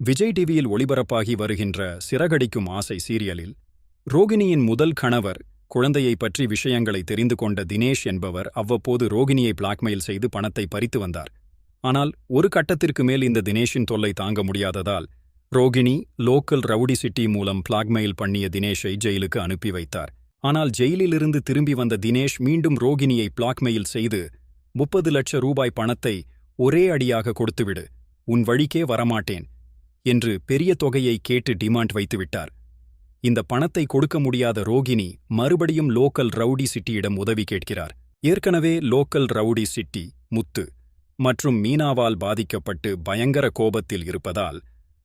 விஜய் டிவியில் ஒளிபரப்பாகி வருகின்ற சிறகடிக்கும் ஆசை சீரியலில் ரோகிணியின் முதல் கணவர் குழந்தையை பற்றி விஷயங்களை தெரிந்து கொண்ட தினேஷ் என்பவர் அவ்வப்போது ரோகிணியை பிளாக்மெயில் செய்து பணத்தை பறித்து வந்தார். ஆனால் ஒரு கட்டத்திற்கு மேல் இந்த தினேஷின் தொல்லை தாங்க முடியாததால் ரோகிணி லோக்கல் ரவுடி சிட்டி மூலம் பிளாக்மெயில் பண்ணிய தினேஷை ஜெயிலுக்கு அனுப்பி வைத்தார். ஆனால் ஜெயிலிலிருந்து திரும்பி வந்த தினேஷ் மீண்டும் ரோகிணியை பிளாக்மெயில் செய்து முப்பது லட்ச ரூபாய் பணத்தை ஒரே அடியாக கொடுத்துவிடு உன் வழிக்கே வரமாட்டேன் என்று பெரிய தொகையை கேட்டு டிமாண்ட் வைத்துவிட்டார். இந்த பணத்தை கொடுக்க முடியாத ரோகிணி மறுபடியும் லோக்கல் ரவுடி சிட்டியிடம் உதவி கேட்கிறார். ஏற்கனவே லோக்கல் ரவுடி சிட்டி முத்து மற்றும் மீனாவால் பாதிக்கப்பட்டு பயங்கர கோபத்தில் இருப்பதால்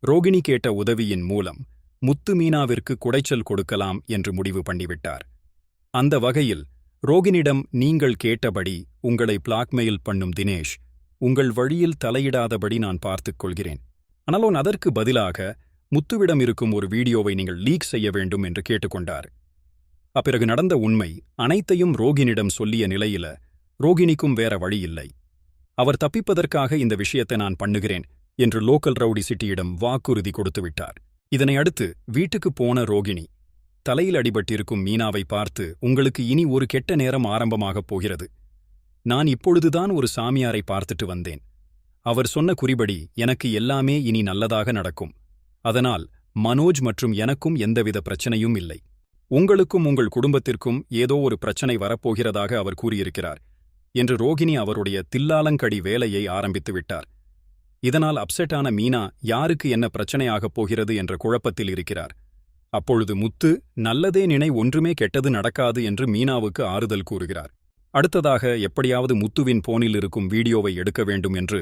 ரோகிணி கேட்ட உதவியின் மூலம் முத்து மீனாவிற்கு குடைச்சல் கொடுக்கலாம் என்று முடிவு பண்ணிவிட்டார். அந்த வகையில் ரோகினிடம் நீங்கள் கேட்டபடி உங்களை பிளாக்மெயில் பண்ணும் தினேஷ் உங்கள் வழியில் தலையிடாதபடி நான் பார்த்துக் கொள்கிறேன். ஆனாலும் அதற்கு பதிலாக முத்துவிடம் இருக்கும் ஒரு வீடியோவை நீங்கள் லீக் செய்ய வேண்டும் என்று கேட்டுக்கொண்டார். அப்பிறகு நடந்த உண்மை அனைத்தையும் ரோகினிடம் சொல்லிய நிலையில ரோகிணிக்கும் வேற வழி இல்லை. அவர் தப்பிப்பதற்காக இந்த விஷயத்தை நான் பண்ணுகிறேன் என்று லோக்கல் ரவுடி சிட்டியிடம் வாக்குறுதி கொடுத்துவிட்டார் இதனை அடுத்து வீட்டுக்கு போன ரோகிணி தலையில் அடிபட்டிருக்கும் மீனாவை பார்த்து உங்களுக்கு இனி ஒரு கெட்ட நேரம் ஆரம்பமாகப் போகிறது. நான் இப்பொழுதுதான் ஒரு சாமியாரை பார்த்துட்டு வந்தேன். அவர் சொன்ன குறிபடி எனக்கு எல்லாமே இனி நல்லதாக நடக்கும். அதனால் மனோஜ் மற்றும் எனக்கும் எந்தவித பிரச்சனையும் இல்லை. உங்களுக்கும் உங்கள் குடும்பத்திற்கும் ஏதோ ஒரு பிரச்சனை வரப்போகிறதாக அவர் கூறியிருக்கிறார் என்று ரோகிணி அவருடைய தில்லாலங்கடி வேலையை ஆரம்பித்து விட்டார். இதனால் அப்செட்டான மீனா யாருக்கு என்ன பிரச்சனையாகப் போகிறது என்ற குழப்பத்தில் இருக்கிறார். அப்பொழுது முத்து நல்லதே நினை ஒன்றுமே கெட்டது நடக்காது என்று மீனாவுக்கு ஆறுதல் கூறுகிறார். அடுத்ததாக எப்படியாவது முத்துவின் போனில் இருக்கும் வீடியோவை எடுக்க வேண்டும் என்று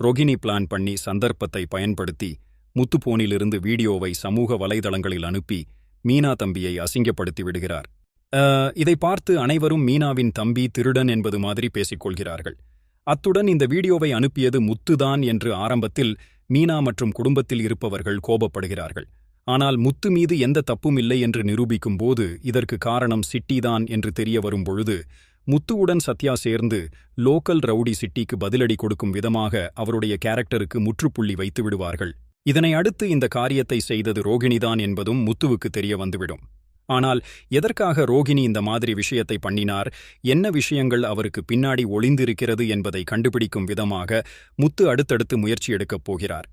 ரோகிணி பிளான் பண்ணி சந்தர்ப்பத்தை பயன்படுத்தி முத்துப்போனிலிருந்து வீடியோவை சமூக வலைதளங்களில் அனுப்பி மீனா தம்பியை அசிங்கப்படுத்தி விடுகிறார். இதை பார்த்து அனைவரும் மீனாவின் தம்பி திருடன் என்பது மாதிரி பேசிக்கொள்கிறார்கள். அத்துடன் இந்த வீடியோவை அனுப்பியது முத்துதான் என்று ஆரம்பத்தில் மீனா மற்றும் குடும்பத்தில் இருப்பவர்கள் கோபப்படுகிறார்கள். ஆனால் முத்து மீது எந்த தப்பும் இல்லை என்று நிரூபிக்கும் போது இதற்கு காரணம் சிட்டிதான் என்று தெரிய வரும் பொழுது முத்துவுடன் சத்யா சேர்ந்து லோக்கல் ரவுடி சிட்டிக்கு பதிலடி கொடுக்கும் விதமாக அவருடைய கேரக்டருக்கு முற்றுப்புள்ளி வைத்து விடுவார்கள். இதனை அடுத்து இந்த காரியத்தை செய்தது ரோகிணிதான் என்பதும் முத்துவுக்கு தெரிய வந்துவிடும். ஆனால் எதற்காக ரோகிணி இந்த மாதிரி விஷயத்தை பண்ணினார் என்ன விஷயங்கள் அவருக்கு பின்னாடி ஒளிந்திருக்கிறது என்பதை கண்டுபிடிக்கும் விதமாக முத்து அடுத்தடுத்து முயற்சி எடுக்கப் போகிறார்.